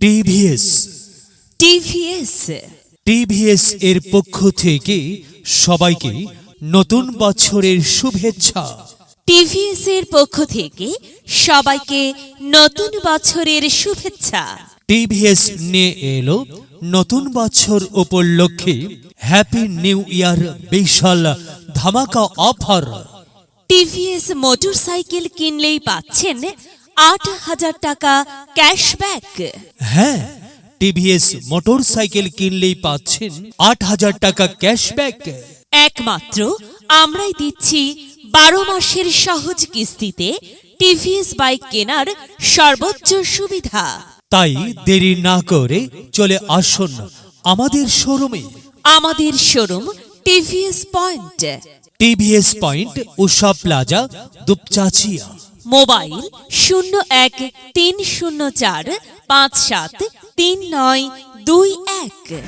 TVS. TVS. TVS এর পক্ষ থেকে সবাইকে নতুন বছরের শুভেচ্ছা। টিভিএস এর পক্ষ থেকে সবাইকে নতুন বছরের শুভেচ্ছা। টিভিএস নিয়ে এলো নতুন বছর উপলক্ষে হ্যাপি নিউ ইয়ার বিশাল ধামাকা অফার। টিভিএস মোটরসাইকেল কিনলেই পাচ্ছেন আট হাজার টাকা ক্যাশব্যাক। হ্যাঁ টিভিএস মোটর সাইকেল কিনলেই পাচ্ছেন আট হাজার টাকা ক্যাশব্যাক। একমাত্র আমরাই দিচ্ছি বারো মাসের সহজ কিস্তিতে টিভিএস বাইক কেনার সর্বোচ্চ সুবিধা। তাই দেরি না করে চলে আসুন আমাদের শোরুমে। আমাদের showroom TVS point. TVS point Usha plaza Dupchanchia. Mobile শূন্য এক তিন শূন্য চার পাঁচ সাত তিন নয় দুই এক।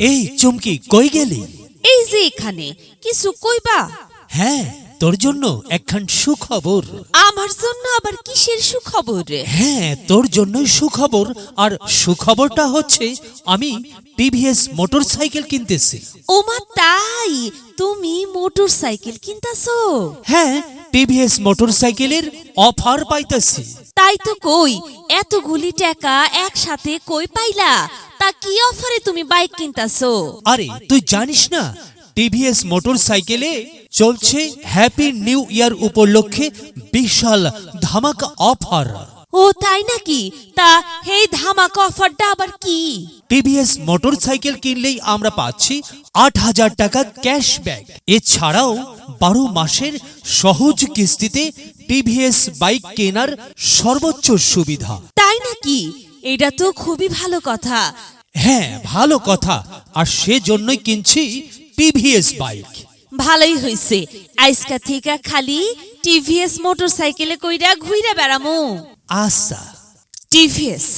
এই চুমকি কই গেলি? এই যে এখানে কিছু কইবা? হ্যাঁ তোর জন্য একখান সুখবর। আমার জন্য আবার কিসের সুখবর হ্যাঁ তোর জন্যই সুখবর। আর সুখবরটা হচ্ছে আমি টিভিএস মোটর সাইকেল কিনতেছি। ওমা তাই? তুমি মোটর সাইকেল কিনতাছো? হ্যাঁ টিভিএস মোটর সাইকেলের অফার পাইতেছি। তাই তো কই এতগুলি টাকা একসাথে কই পাইলা? তা কি অফারে তুমি বাইক কিনতাছো? আরে তুই জানিস না টিভিএস মোটর সাইকেলে চলছে হ্যাপি নিউ ইয়ার উপলক্ষে বিশাল ধামাকা অফার। ও তাই নাকি? তা এই ধামাকা অফারটা আবার কি? টিভিএস মোটর সাইকেল কিনলেই আমরা পাচ্ছি আট হাজার টাকা ক্যাশব্যাক এছাড়াও বারো মাসের সহজ কিস্তিতে টিভিএস বাইক কেনার সর্বোচ্চ সুবিধা। তাই নাকি? এটা তো খুবই ভালো কথা। হ্যাঁ ভালো কথা। আর সেজন্যই কিনছি টিভিএস বাইক ভালোই হইছে। আইসকা থেকে খালি টিভিএস মোটরসাইকেলে কইরা ঘুইরা বেড়ামু। আচ্ছা। টিভিএস